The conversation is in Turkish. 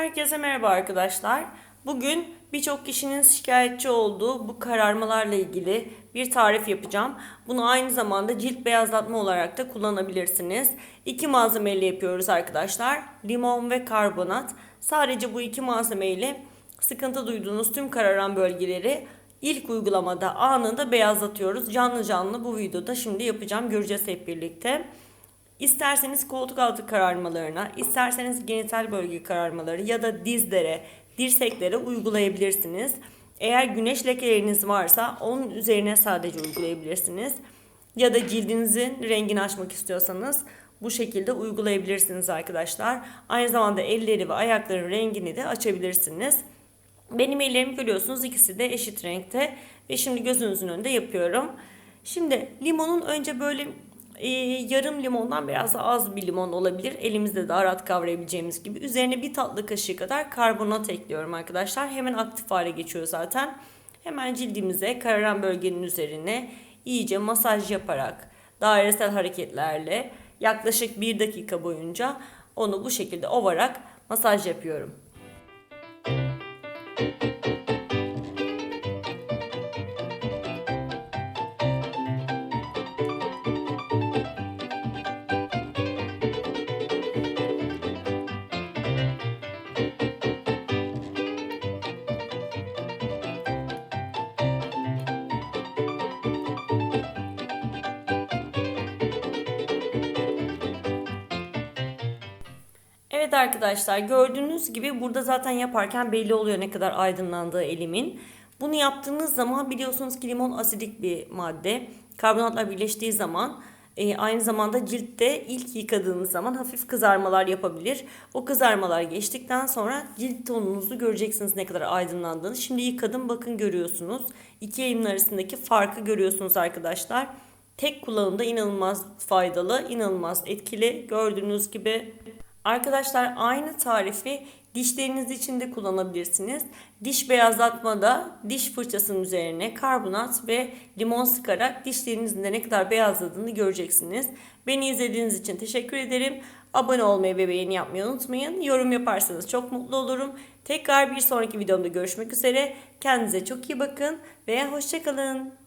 Herkese merhaba arkadaşlar. Bugün birçok kişinin şikayetçi olduğu bu kararmalarla ilgili bir tarif yapacağım. Bunu aynı zamanda cilt beyazlatma olarak da kullanabilirsiniz. İki malzemeyle yapıyoruz arkadaşlar. Limon ve karbonat. Sadece bu iki malzemeyle sıkıntı duyduğunuz tüm kararan bölgeleri ilk uygulamada anında beyazlatıyoruz. Canlı canlı bu videoda şimdi yapacağım. Göreceğiz hep birlikte. İsterseniz koltuk altı kararmalarına, isterseniz genital bölge kararmaları ya da dizlere, dirseklere uygulayabilirsiniz. Eğer güneş lekeleriniz varsa onun üzerine sadece uygulayabilirsiniz. Ya da cildinizin rengini açmak istiyorsanız bu şekilde uygulayabilirsiniz arkadaşlar. Aynı zamanda elleri ve ayakların rengini de açabilirsiniz. Benim ellerimi görüyorsunuz ikisi de eşit renkte ve şimdi gözünüzün önünde yapıyorum. Şimdi limonun önce böyle e, yarım limondan biraz da az bir limon olabilir. Elimizde daha rahat kavrayabileceğimiz gibi. Üzerine bir tatlı kaşığı kadar karbonat ekliyorum arkadaşlar. Hemen aktif hale geçiyor zaten. Hemen cildimize kararan bölgenin üzerine iyice masaj yaparak dairesel hareketlerle yaklaşık bir dakika boyunca onu bu şekilde ovarak masaj yapıyorum. Evet arkadaşlar gördüğünüz gibi burada zaten yaparken belli oluyor ne kadar aydınlandığı elimin. Bunu yaptığınız zaman biliyorsunuz ki limon asidik bir madde. Karbonatlar birleştiği zaman e, aynı zamanda ciltte ilk yıkadığınız zaman hafif kızarmalar yapabilir. O kızarmalar geçtikten sonra cilt tonunuzu göreceksiniz ne kadar aydınlandığını. Şimdi yıkadım bakın görüyorsunuz. İki elimin arasındaki farkı görüyorsunuz arkadaşlar. Tek kullanımda inanılmaz faydalı, inanılmaz etkili. Gördüğünüz gibi Arkadaşlar aynı tarifi dişleriniz için de kullanabilirsiniz. Diş beyazlatmada diş fırçasının üzerine karbonat ve limon sıkarak dişlerinizin de ne kadar beyazladığını göreceksiniz. Beni izlediğiniz için teşekkür ederim. Abone olmayı ve beğeni yapmayı unutmayın. Yorum yaparsanız çok mutlu olurum. Tekrar bir sonraki videomda görüşmek üzere. Kendinize çok iyi bakın ve hoşçakalın.